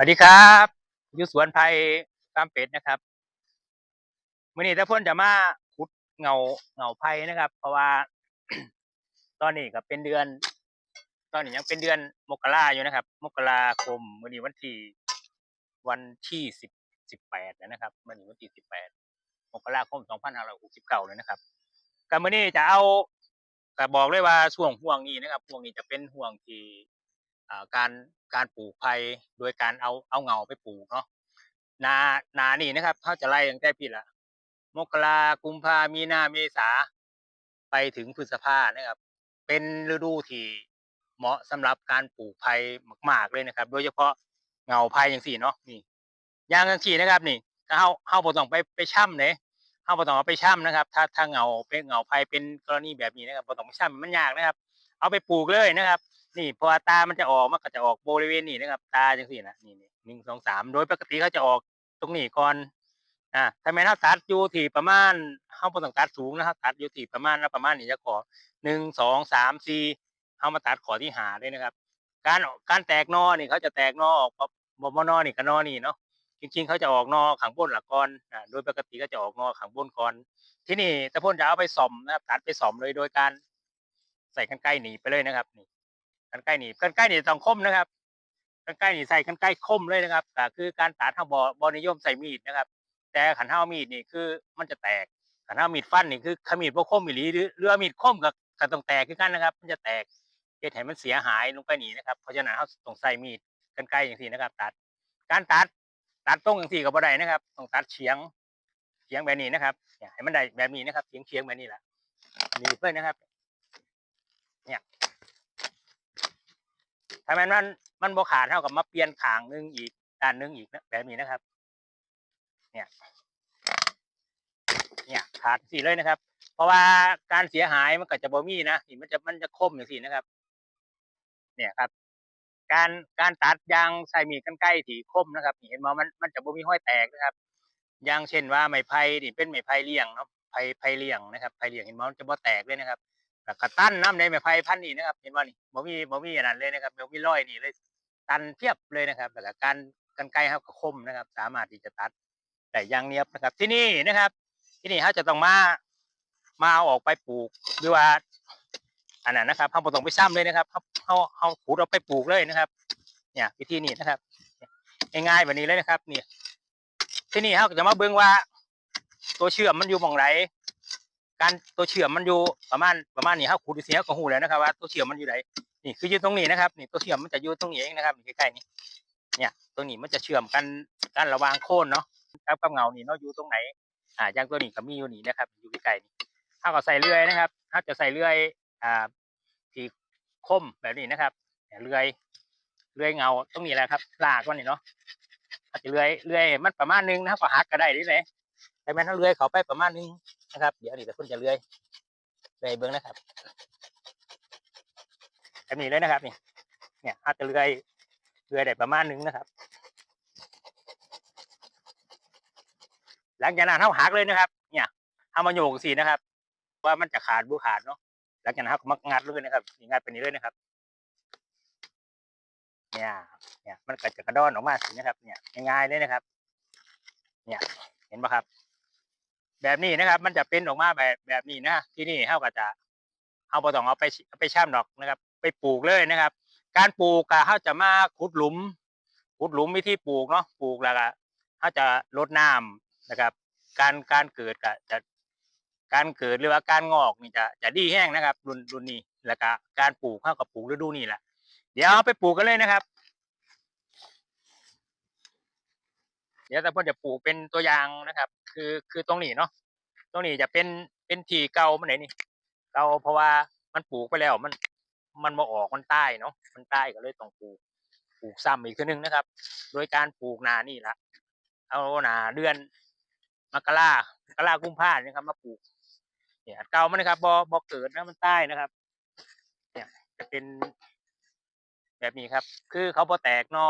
วัสดีครับอยู่สวนไผ่ฟาร์มเป็ดนะครับมื่อนี้ถ้าพ่นจะมาขุดเงาเงาไผ่นะครับ เพราะว่า ตอนนี้ก็เป็นเดือน ตอนนี้ยังเป็นเดือนมกราอยู่นะครับ มกราคมมื่อนี้วันที่วันที่สิบสิบแปดนะครับมื่อนี้วันที่สิบแปดมกราคมสองพันห้าร้อยหกสิบเก้าเลยนะครับก็มื่อนี้จะเอาก็บอกเลยว่าช่วงห่วงนี้นะครับห่วงนี้จะเป็นห่วงที่ การการปลูกไผ่โดยการเอาเอาเงาไปปลูกเนาะนานานี่นะครับเขาจะไล่ตั้งแต่พี่ละมกรากุมภามีนาเมษาไปถึงพฤษภานะครับ เป็นฤดูที่เหมาะสำหรับการปลูกไผ่มาก ๆเลยนะครับ โดยเฉพาะเงาไผ่อย่างสี่เนาะนี่ยางอย่างสี่นะครับ นี่ถ้าเฮาเฮาบ่ต้องไปไปช่ำเลยเฮาบ่ต้องเอาไปช่ำนะครับ ถ้าถ้าเงาเป็นเงาไผ่เป็นกรณีแบบนี้นะครับบ่ต้องไปช่ำมันยากนะครับ เอาไปปลูกเลยนะครับ นี่พอตามันจะออกมันก็จะออกบริเวณนี้นะครับ ตาจังสี่นะนี่นี่หนึ่งสองสามโดยปกติเขาจะออกตรงนี้ก่อนอ่าถ้าแม่นเฮาตัดอยู่ที่ประมาณเฮาบ่ต้องตัดสูงนะครับตัดอยู่ที่ประมาณแล้วประมาณนี้จะขอหนึ่งสองสามสี่เฮามาตัดขอที่หาเลยนะครับ การการแตกนอนี่เขาจะแตกนอออกบ่บ่นอนี่กับนอนี่เนาะจริงๆเขาจะออกนอข้างบนหลักก่อนอ่าโดยปกติก็จะออกนอข้างบนก่อนที่นี่ตะพ่นจะเอาไปส่อมนะครับตัดไปส่อมเลยโดยการใส่กันไกลหนีไปเลยนะครับนี่ กันไกลหนีบกันไกลหนีบต้องคมนะครับกันไกลหนีบใส่กันไกล้คมเลยนะครับก็คือการตัดทางบอบนิยมใส่มีดนะครับ แต่ขันเท้ามีดนี่คือมันจะแตกขันเท้ามีดฟันนี่คือขมีดพวกคมอีหลีหรือเรือมีดคมกับกับต้องแตกคือกันนะครับ มันจะแตกเฮ็ดให้มันเสียหายลงไปนี่นะครับเพราะฉะนั้นเราต้องใส่มีดกันไกล้อย่างที่นะครับ ตัดการตัดตัดตรงอย่างที่กับบ่ได้นะครับต้องตัดเฉียงเฉียงแบบนี้นะครับเนี่ยให้มันได้แบบนี้นะครับเฉียงเฉียงแบบนี้แหละนี่เพื่อนนะครับ เนี่ย ถ้ามันมันมันบ่ขาดเท่ากับมาเปลี่ยนขางนึงอีกด้านนึงอีกนะแบบนี้นะครับ เนี่ย เนี่ยขาดสี่เลยนะครับ เพราะว่าการเสียหายมันก็จะบ่มีนะนี่มันจะมันจะคมอย่างสี่นะครับ เนี่ยครับ การการตัดยางใส่มีดกันไกลที่คมนะครับเห็นบ่มันมันจะบ่มีห้อยแตกนะครับอย่างเช่นว่าไม้ไผ่นี่เป็นไม้ไผ่เลี้ยงเนาะไผ่ไผ่เลี้ยงนะครับไผ่เลี้ยงเห็นบ่มันจะบ่แตกเลยนะครับ แล้วก็ตั้นน้ำในไม้ไผ่พันนี้นะครับ เห็นบ่นี่บ่มีบ่มีอันนั้นเลยนะครับบ่มีร้อยนี่เลยตันเทียบเลยนะครับแล้วก็การกันไกลครับก็คมนะครับ สามารถที่จะตัดแต่ยางเนียบนะครับ ที่นี่นะครับ ที่นี่เขาจะต้องมามาเอาออกไปปลูกหรือว่าอันนั้นนะครับเขาต้องไปซ้ำเลยนะครับเขาเขาเขาขูดเอาไปปลูกเลยนะครับ เนี่ยวิธีนี้นะครับง่ายๆแบบนี้เลยนะครับ เนี่ยที่นี่เขาจะมาเบิ่งว่า ตัวเชื่อมมันอยู่หมองไหน การตัวเชื่อมมันอยู่ประมาณประมาณนี้ครับขูดดูเสียก็หูแล้วนะครับว่าตัวเชื่อมมันอยู่ไหนนี่คืออยู่ตรงนี้นะครับนี่ตัวเชื่อมมันจะอยู่ตรงนี้เองนะครับนี่ใกล้ๆนี่เนี่ยตรงนี้มันจะเชื่อมกันกันระหว่างโคนเนาะครับกับเงานี่เนาะอยู่ตรงไหนอ่าอย่างตัวนี้ก็มีอยู่นี่นะครับ อยู่ใกล้ๆนี่ถ้าก็ใส่เลื่อยนะครับถ้าจะใส่เลื่อยอ่าที่คมแบบนี้นะครับเนี่ยเลื่อยเลื่อยเงาตรงนี้แหละครับลากมันนี่เนาะถ้าจะเลื่อยเลื่อยมันประมาณนึงนะครับก็หักก็ได้นี่เลยแต่แม่นถ้าเลื่อยเขาไปประมาณนึง นะครับ เดี๋ยวนี่แต่คุณจะเลื่อยเลยเบิ้องนะครับแบบนี้เลยนะครับนี่เนี่ยอาจจะเลื่อยเลื่อยได้ประมาณหนึงนะครับ หลังจากนั้นเขาหักเลยนะครับ เนี่ยเอามาโยกสีนะครับ ว่ามันจะขาดบุขาดเนาะหลังจากนั้นเขาก็มางัดเลยนะครับงัดไปนี้เลยนะครับ เนี่ยเนี่ยมันก็จะกระดอนออกมาสินะครับ เนี่ยง่ายๆเลยนะครับ เนี่ยเห็นปะครับ แบบนี้นะครับ มันจะเป็นออกมาแบบแบบนี้นะที่นี่เฮาก็จะเฮาบ่ต้องเอาไปไปช่ำดอกนะครับ ไปปลูกเลยนะครับ การปลูกก็เฮาจะมาขุดหลุมขุดหลุมวิธีปลูกเนาะปลูกแล้วก็เฮาจะรดน้ำนะครับ การการเกิดก็จะการเกิดหรือว่าการงอกนี่จะจะดีแห้งนะครับ รุ่นรุ่นนี้แล้วก็การปลูกเฮาก็ปลูกฤดูนี้แหละเดี๋ยวเอาไปปลูกกันเลยนะครับ เดี๋ยวแต่พ่นจะปลูกเป็นตัวอย่างนะครับ คือคือตรงนี้เนาะตรงนี้จะเป็นเป็นที่เก่ามันไหนนี่เก่าเพราะว่ามันปลูกไปแล้วมัน มันมาออกมันใต้เนาะมันใต้ก็เลยต้องปลูกปลูกซ้ำอีกทีนึงนะครับ โดยการปลูกนานี่ละเอาหนาเดือนมกรามกรากุมภาเนี่ยครับ มาปลูก เนี่ยเก่ามันนะครับบอบอเกิดนะมันใต้นะครับ เนี่ยจะเป็นแบบนี้ครับ คือเขาบอแตกนอ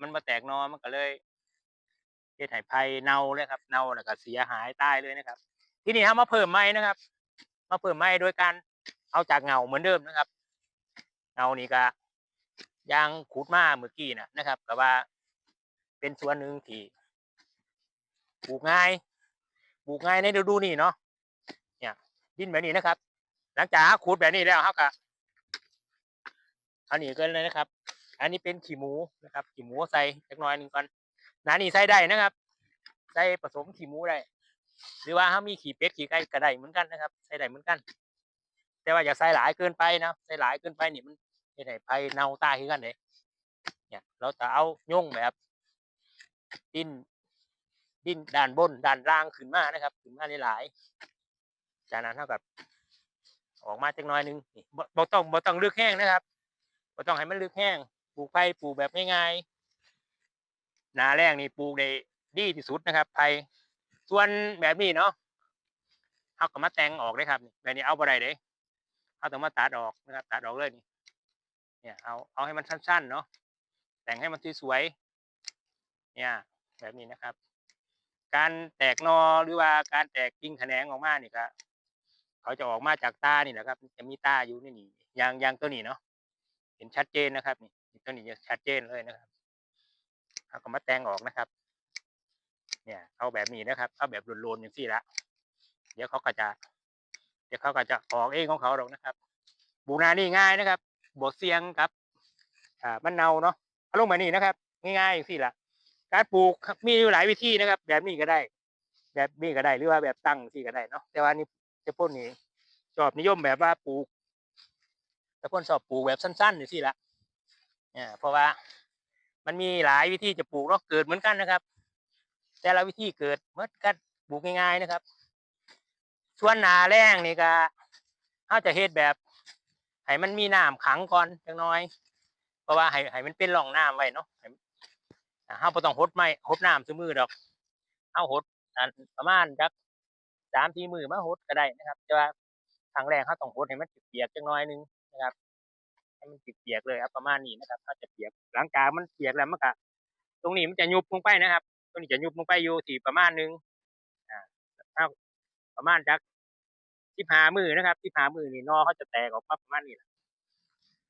มันมาแตกนอมันก็เลย เฮ็ดให้ไผ่เน่าเลยครับเน่าแล้วก็เสียหายตายเลยนะครับ ที่นี่ครับมาเพิ่มไม้นะครับ มาเพิ่มไม้โดยการเอาจากเงาเหมือนเดิมนะครับเงานี่ก็ยางขุดมาเมื่อกี้นะนะครับก็ว่าเป็นส่วนหนึ่งที่ปลูกง่ายปลูกง่ายในฤดูนี้เนาะเนี่ยดินแบบนี้นะครับ หลังจากขุดแบบนี้แล้วเขาก็เอาหนีกันเลยนะครับ อันนี้เป็นขี้หมูนะครับขี้หมูใส่จักน่อยหนึ่งก่อน นานี่ใส่ได้นะครับ ใส่ผสมขี้หมูได้ หรือว่าเขามีขี้เป็ดขี้ไก่ก็ได้เหมือนกันนะครับ ใส่ได้เหมือนกัน แต่ว่าอย่าใส่หลายเกินไปนะ ใส่หลายเกินไปนี่มันเฮ็ดให้ไผเน่าตายคือกันเด้เนี่ย เราจะเอาย่งแบบดินดินด้านบนด้านล่างขึ้นมานะครับ ขึ้นมาหลายๆจากนั้นเท่ากับออกมาจักน่อยนึงบ่ต้องบ่ต้องลึกแห้งนะครับบ่ต้องให้มันลึกแห้งปลูกไผ่ปลูกแบบง่ายๆ นาแรงนี่ปลูกได้ดีที่สุดนะครับไผ่ส่วนแบบนี้เนาะเขาก็มาแต่งออกเลยครับแบบนี้เอาบ่ได้เด้เขาต้องมาตัดออกนะครับตัดออกเลยนี่เนี่ยเอาเอาให้มันสั้นๆเนาะแต่งให้มันสวยๆเนี่ยแบบนี้นะครับ การแตกนอหรือว่าการแตกกิ่งแขนงออกมาเนี่ก็เขาจะออกมาจากตานี่แหละครับ จะมีตาอยู่ในนี่ยางยางตัวนี้เนาะเห็นชัดเจนนะครับนี่ตัวนี้จะชัดเจนเลยนะครับ เขาก็มาแต่งออกนะครับ เนี่ยเอาแบบนี้นะครับ เอาแบบโลนๆอย่างที่ละ เดี๋ยวเขาก็จะ เดี๋ยวเขาก็จะออกเองของเขาหรอกนะครับบูนานี่ง่ายนะครับบวกเสียงครับ อ่ามันเนาเนาะเอาลงมานี่นะครับ ง่ายๆอย่างที่ละการปลูกมีอยู่หลายวิธีนะครับ แบบนี้ก็ได้ แบบนี้ก็ได้หรือว่าแบบตั้งที่ก็ได้เนาะแต่ว่านี่จ้าพ่นนี่ชอบนิยมแบบว่าปลูกเจ้าพ่นชอบปลูกแบบสั้นๆอย่างที่ละเนี่ยเพราะว่า มันมีหลายวิธีจะปลูกเนาะเกิดเหมือนกันนะครับ แต่ละวิธีเกิดเหมือนกันปลูกง่ายๆนะครับส่วนนาแรงนี่ก็เขาจะเฮ็ดแบบให้มันมีน้ำขังก่อนจังน้อย เพราะว่าให้ให้มันเป็นร่องน้ำไว้เนาะให้อ่าเฮาบ่ต้องหดไม้หดน้ำซุมือดอกเฮาหดประมาณจักสามสี่มือมาหดก็ได้นะครับแต่ว่าครั้งแรกเฮาต้องหดให้มันเปียกจังน้อยหนึงนะครับ ให้มันเปียกเลยครับประมาณนี้นะครับ ถ้าจะเปียกหลังจามันเปียกแล้วมันก็ตรงนี้มันจะยุบลงไปนะครับ ตรงนี้จะยุบลงไปอยู่ที่ประมาณนึงอ่าเท่าประมาณจักสิบห้ามือนะครับสิบห้ามือนี่นอเขาจะแตกออกมาประมาณนี้แหละ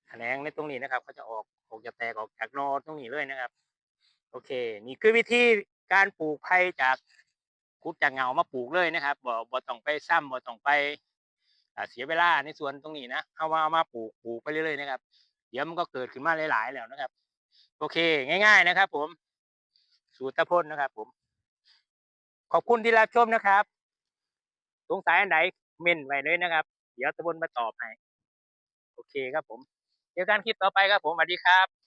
แขนงในตรงนี้นะครับเขาจะออกออกจะแตกออกจากนอตรงนี้เลยนะครับ โอเค นี่คือวิธีการปลูกไผ่จากคุดจากเหงามาปลูกเลยนะครับบ่บ่ต้องไปซ้ำบ่ต้องไป เสียเวลาในส่วนตรงนี้นะเอามาเอามาปลูกปลูกไปเรื่อยๆนะครับ เดี๋ยวมันก็เกิดขึ้นมาหลายๆแล้วนะครับ โอเค ง่าย ๆนะครับ ผม สูตรตะพ่นนะครับ ผม ขอบคุณที่รับชมนะครับ สงสัยอันไหนเม่นไว้เลยนะครับ เดี๋ยวตะพ่นมาตอบให้โอเคครับผม เจอกันคลิปต่อไปครับผมสวัสดีครับ